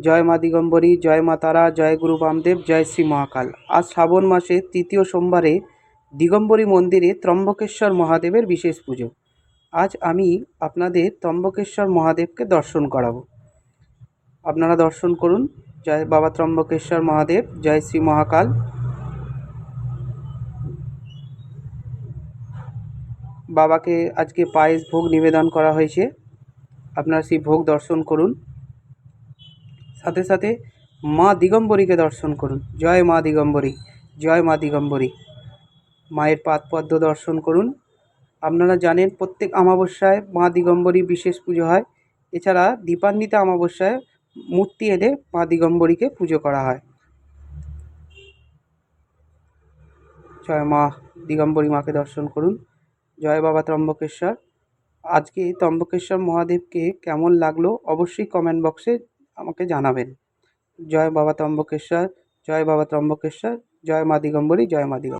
জয় মা দিগম্বরী, জয় মা তারা, জয় গুরু বামদেব, জয় শ্রী মহাকাল। আজ শ্রাবণ মাসের তৃতীয় সোমবারে দিগম্বরী মন্দিরে ত্রম্বকেশ্বর মহাদেবের বিশেষ পুজো। আজ আমি আপনাদের ত্রম্বকেশ্বর মহাদেবকে দর্শন করাবো। আপনারা দর্শন করুন। জয় বাবা ত্রম্বকেশ্বর মহাদেব, জয় শ্রী মহাকাল। বাবাকে আজকে পায়েস ভোগ নিবেদন করা হয়েছে। আপনারা সেই ভোগ দর্শন করুন। সাথে সাথে মা দিগম্বরীকে দর্শন করুন। জয় মা দিগম্বরী, জয় মা দিগম্বরী। মায়ের পাদপদ্ম দর্শন করুন। আপনারা জানেন প্রত্যেক অমাবস্যায় মা দিগম্বরী বিশেষ পুজো হয়। এছাড়া দীপান্বিতা অমাবস্যায় মূর্তি এনে মা দিগম্বরীকে পুজো করা হয়। জয় মা দিগম্বরী মাকে দর্শন করুন। জয় বাবা ত্রম্বকেশ্বর। আজকে ত্রম্বকেশ্বর মহাদেবকে কেমন লাগল অবশ্যই কমেন্ট বক্সে আমাকে জানাবেন। জয় বাবা ত্রম্বকেশ্বর জয় বাবা ত্রম্বকেশ্বর জয় মা দিগম্বরী জয় মা দিগম্বরী।